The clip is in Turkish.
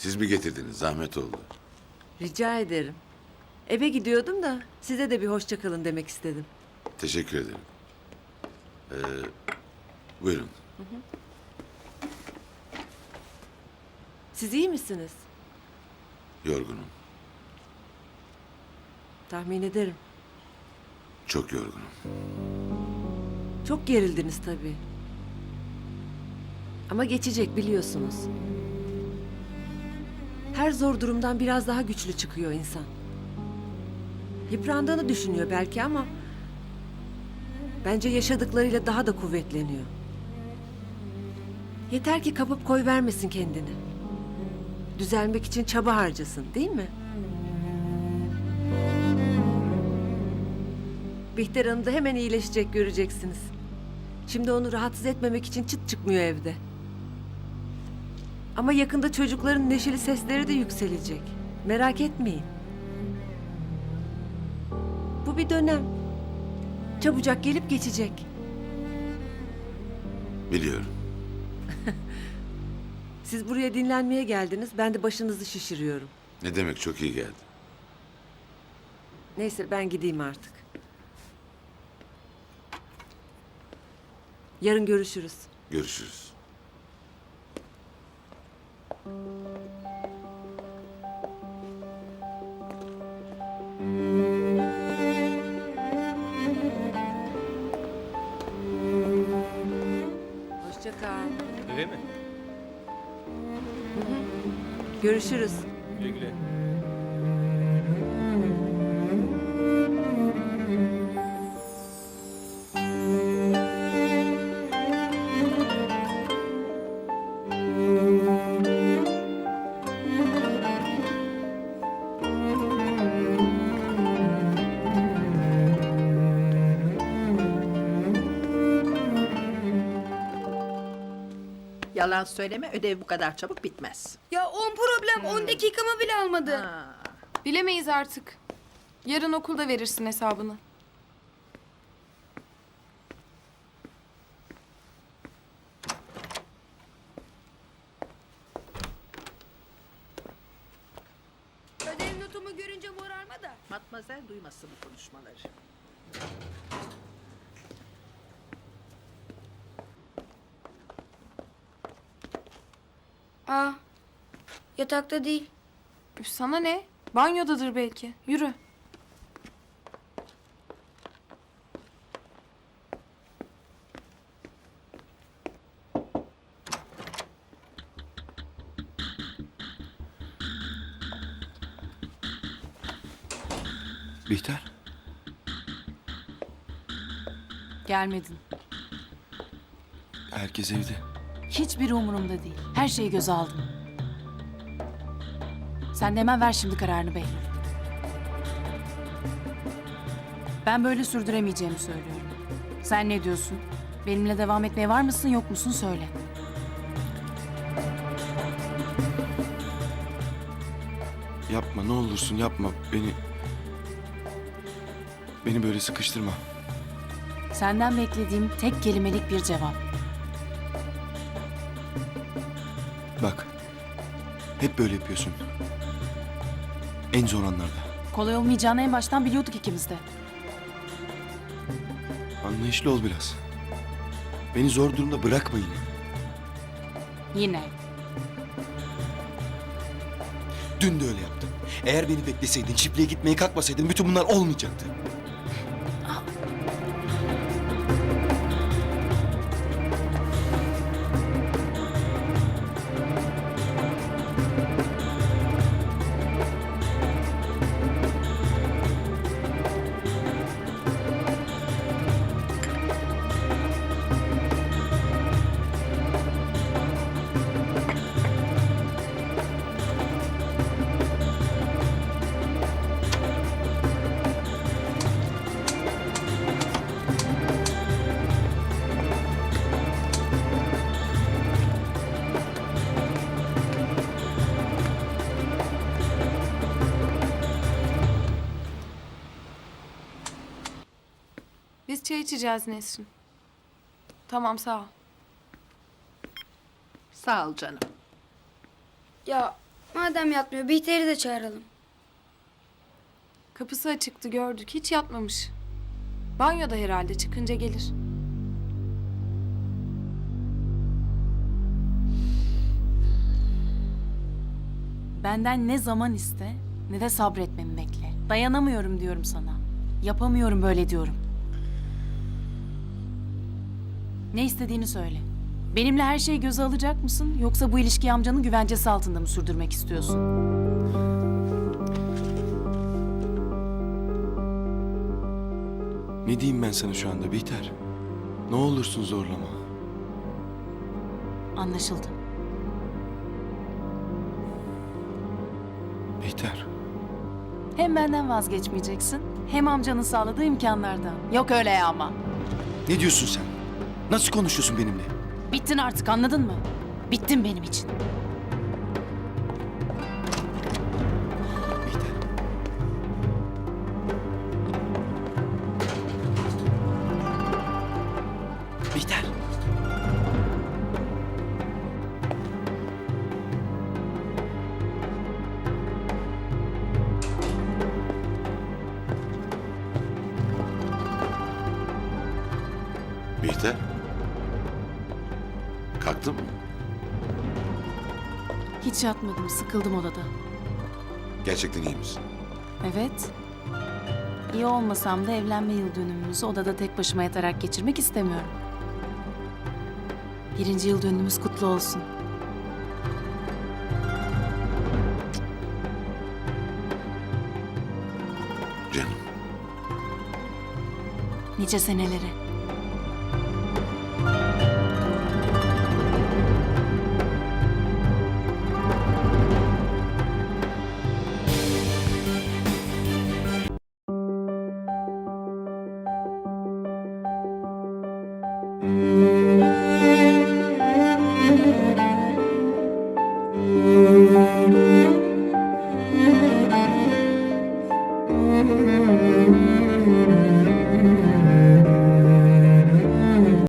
Siz mi getirdiniz? Zahmet oldu. Rica ederim. Eve gidiyordum da size de bir hoşça kalın demek istedim. Teşekkür ederim. Ee, buyurun. Siz iyi misiniz? Yorgunum. Tahmin ederim. Çok yorgunum. Çok gerildiniz tabii. Ama geçecek biliyorsunuz. Her zor durumdan biraz daha güçlü çıkıyor insan. Yıprandığını düşünüyor belki ama bence yaşadıklarıyla daha da kuvvetleniyor. Yeter ki kapıp koy vermesin kendini. Düzelmek için çaba harcasın, değil mi? Bihter Hanım da hemen iyileşecek göreceksiniz. Şimdi onu rahatsız etmemek için çıt çıkmıyor evde. Ama yakında çocukların neşeli sesleri de yükselecek. Merak etmeyin. Bu bir dönem. Çabucak gelip geçecek. Biliyorum. Siz buraya dinlenmeye geldiniz. Ben de başınızı şişiriyorum. Ne demek çok iyi geldi. Neyse ben gideyim artık. Yarın görüşürüz. Görüşürüz. Hoşça kal. Mi? Görüşürüz. Güle güle. Yalan söyleme ödev bu kadar çabuk bitmez. Ya 10 problem 10 dakikamı bile almadı. Ha. Bilemeyiz artık. Yarın okulda verirsin hesabını. Ödev notumu görünce morarma da. Matmazel duymasın bu konuşmaları. Aa, yatakta değil. Üf, sana ne? Banyodadır belki. Yürü. Bihter. Gelmedin. Herkes evde. Hiçbir umurumda değil. Her şeyi göze aldım. Sen de hemen ver şimdi kararını Behlül. Ben böyle sürdüremeyeceğimi söylüyorum. Sen ne diyorsun? Benimle devam etmeye var mısın yok musun söyle. Yapma ne olursun yapma. Beni... Beni böyle sıkıştırma. Senden beklediğim tek kelimelik bir cevap. Hep böyle yapıyorsun. En zor anlarda. Kolay olmayacağını en baştan biliyorduk ikimiz de. Anlayışlı ol biraz. Beni zor durumda bırakma yine. Yine. Dün de öyle yaptın. Eğer beni bekleseydin, çiftliğe gitmeye kalkmasaydın bütün bunlar olmayacaktı. Biz çay içeceğiz Nesrin. Tamam sağ ol. Sağ ol canım. Ya Madem yatmıyor Bihter'i de çağıralım. Kapısı açıktı gördük. Hiç yatmamış. Banyoda herhalde çıkınca gelir. Benden ne zaman iste ne de sabretmemi bekle. Dayanamıyorum diyorum sana. Yapamıyorum böyle diyorum. Ne istediğini söyle. Benimle her şeyi göze alacak mısın yoksa bu ilişkiyi amcanın güvencesi altında mı sürdürmek istiyorsun? Ne diyeyim ben sana şu anda Bihter? Ne olursun zorlama. Anlaşıldı. Bihter. Hem benden vazgeçmeyeceksin hem amcanın sağladığı imkanlardan. Yok öyle ya ama. Ne diyorsun sen? Nasıl konuşuyorsun benimle? Bittin artık anladın mı? Bittin benim için. Bihter. Bihter. Bihter. Kalktın mı? Hiç yatmadım, sıkıldım odada. Gerçekten iyi misin? Evet. İyi olmasam da evlenme yıl dönümümüzü odada tek başıma yatarak geçirmek istemiyorum. Birinci yıl dönümümüz kutlu olsun. Canım. Nice senelere. Música